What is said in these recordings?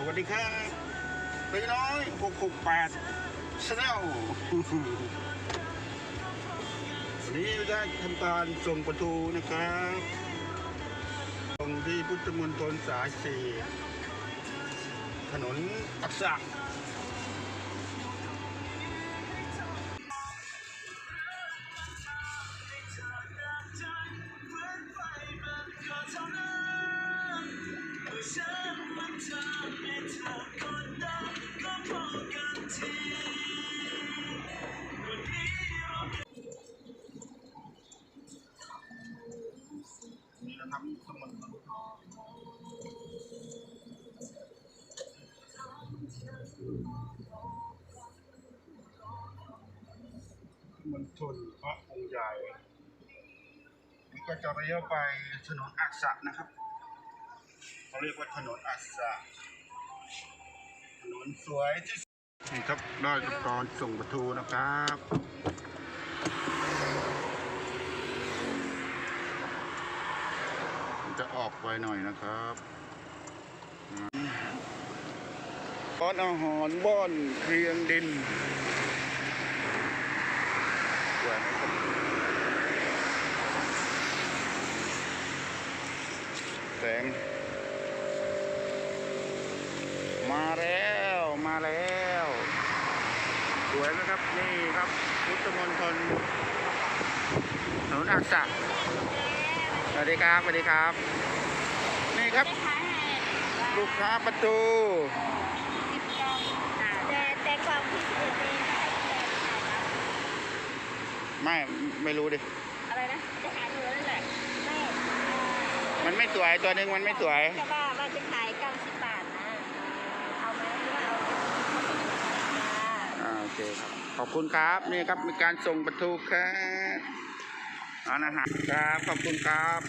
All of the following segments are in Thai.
สวัสดีครับไปน้อยหกหกแปดชแนลวันนี้ได้ทำการส่งประตูนะครับตรงที่พุทธมณฑลสายสี่ถนนอักษะ ระองค์ใหญ่นี่ก็จะเลี้ยวไปถนนอักษะนะครับเขาเรียกว่าถนนอักษะถนนสวยที่สุดนี่ครับได้ตอนส่งประตูนะครับจะออกไปหน่อยนะครับบ้านอาหารบ้านเคียงดิน วยนะครับแสง มาแล้วมาแล้ว สวยไหมครับนี่ครับพุทธมณฑลถนนอักษะสวัสดีครับสวัสดีครับ นี่ครับ ลูกค้าประตูแต่แต่ความคิดเห็นเองให้แฟนถ่ายนะ ไม่ไม่รู้ดิ อะไรนะจะขายหนูนั่นแหละไม่มันไม่สวยตัวหนึ่งมันไม่สวย จะว่าว่าจะขายเก้าสิบบาทนะ เอาไหมหรือว่าเอาอ่าโอเคครับขอบคุณครับนี่ครับมีการส่งประตูครับเอานะฮะครับขอบคุณครับ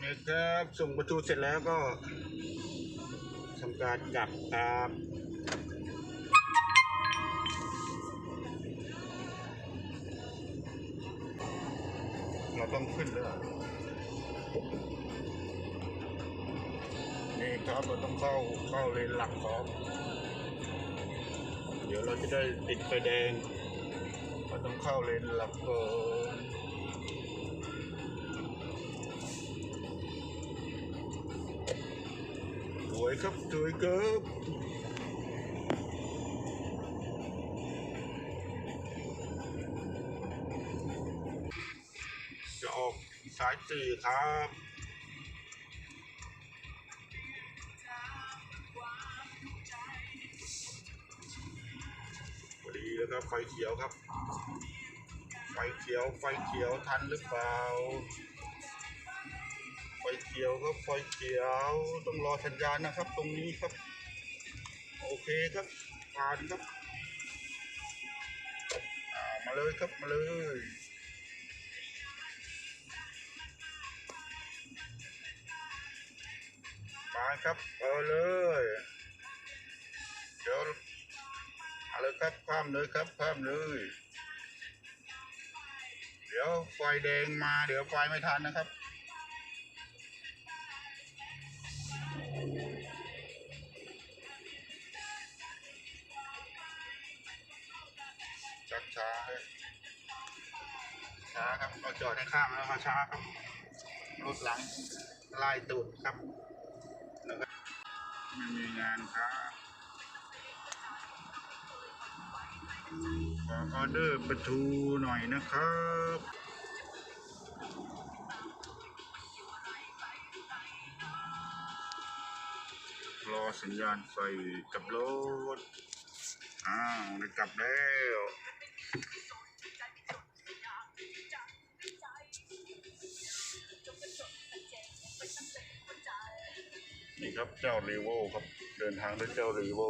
นี่ครับส่งประตูเสร็จแล้วก็ทำการกลับครับ เราต้องขึ้นแล้วนี่ครับเราต้องเข้าเข้าเลนหลักครับเดี๋ยวเราจะได้ติดไฟแดงเราต้องเข้าเลนหลักก่อนสวยครับสวยครับ สายสี่ครับพอดีแล้วครับไฟเขียวครับ ไฟเขียวไฟเขียวทันหรือเปล่า ไฟเขียวครับไฟเขียวต้องรอสัญญาณนะครับ ตรงนี้ครับ โอเคครับผ่านครับมาเลยครับมาเลย มาครับเอาเลยเดี๋ยวเอาเลยครับข้ามเลยครับข้ามเลย เดี๋ยวไฟแดงมาเดี๋ยวไฟไม่ทันนะครับชักช้าช้าครับเราจอดให้ข้ามแล้วมาช้าครับรถหลังไล่ตูดครับ ไม่มีงานครับขอออเดอร์ประตูหน่อยนะครับรอสัญญาณไฟกับรถอ้าวได้กลับแล้ว ครับเจ้ารีโวครับ เดินทางด้วยเจ้ารีโว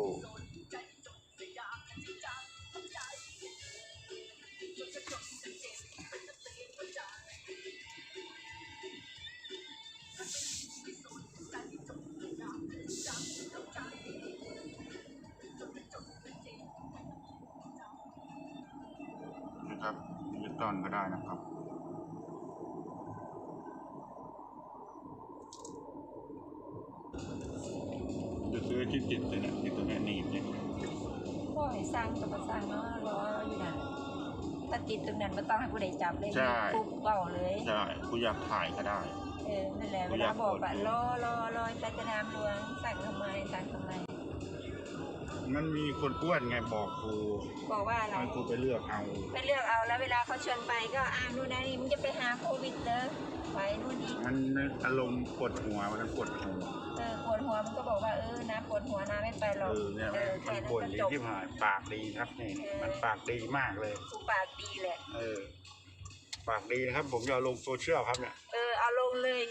นะครับดิจิตอลก็ได้นะครับ อ ที่ติดเลยเนี่ยติดตรงเนี้ยหนีบเนี่ยพ่อให้สร้างกับสร้างเนาะรออยู่นะถ้าติดตรงนั้นไม่ต้องให้ผู้ใดจับเลยปุ๊บเป่าเลยใช่กูอยากถ่ายก็ได้ เออนั่นแหละเวลาบอกอะรอรอรอไปจะนามหลวงสั่งทำไมสั่งทำไม มันมีคนอ้วนไงบอกกูบอกว่าอะไรให้กูไปเลือกเอา ไปเลือกเอาแล้วเวลาเขาชวนไปก็อ้าวนู่นนะนี่มึงจะไปหาโควิดเด้อไปนู่นนี่มันอารมณ์ปวดหัวมันปวดหัวเออปวดหัวมันก็บอกว่าเออนะปวดหัวนะไม่ไปหรเออกอเนี่ยเออมัแค่นนั้นปวดก็ลิ้จนบที่ผ่านปากดีครับนี่เออมันปากดีมากเลยกูปากดีแหละเออปากดีนะครับ ผมจะเอาลงโซเชียลครับเนี่ยเออเอาลงเลย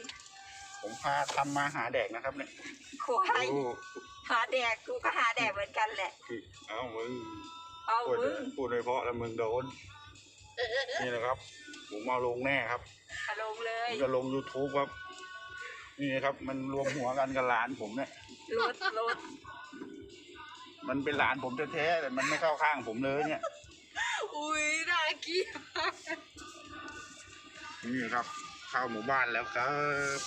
ผมพาทำมาหาแดกนะครับเนี่ยควายโอ้ หาแดกกูก็หาแดกเหมือนกันแหละคือเอามึงเอาพูดมึงพูดโดยเพราะแล้วมึงโดน นี่นะครับผมเอาลงแน่ครับเอาลงเลผยมจะลง YouTube ครับ นี่นะครับ มันรวมหัวกันกับหลานผมเนี่ยลดลดมันเป็นหลานผมแท้ๆแต่มันไม่เข้าข้างผมเลยเนี่ย อุ้ยน่าเกลียดนี่ครับ เข้าหมู่บ้านแล้วครับ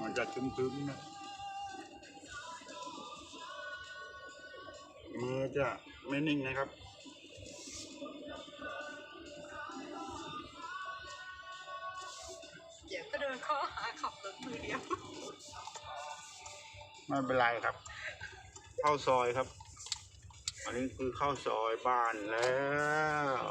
มันจะคึ้มๆนะมือจะไม่นิ่งนะครับเดี๋ยวก็โดนข้อหาขับรถมือเดียวไม่เป็นไรครับ เข้าซอยครับ อันนี้คือเข้าซอยบ้านแล้ว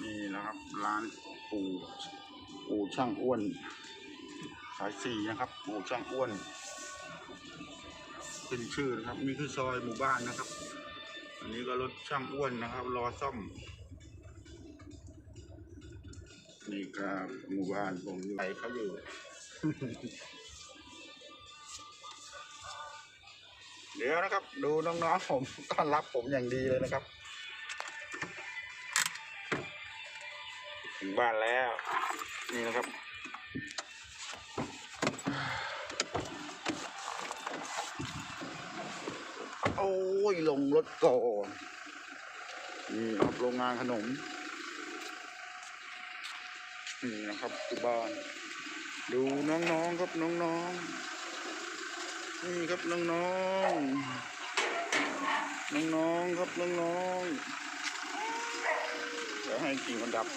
นี่นะครับ ร้านปู่ปู่ช่างอ้วน สายสี่นะครับปู่ช่างอ้วนเป็นชื่อนะครับนี่คือซอยหมู่บ้านนะครับ อันนี้ก็รถช่างอ้วนนะครับ รอซ่อมนี่ครับหมู่บ้านผมอยู่ไหนเขาอยู่เดี๋ยวนะครับ ดูน้องๆผมต้อนรับผมอย่างดีเลยนะครับ ถึงบ้านแล้ว นี่นะครับ โอ้ย ลงรถก่อนนี่ครับโรงงานขนม นี่นะครับคือบ้าน ดูน้องๆครับน้องๆ นี่ครับน้องๆน้องๆครับน้องๆเดี๋ยวให้กิ่งมันดับ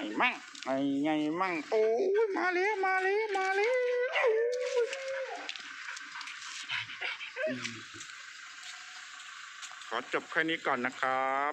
อ้มั่งไอ้ไงมั่งโอ้ยมาแล้วมาแล้วมาแล้วขอจบแค่นี้ก่อนนะครับ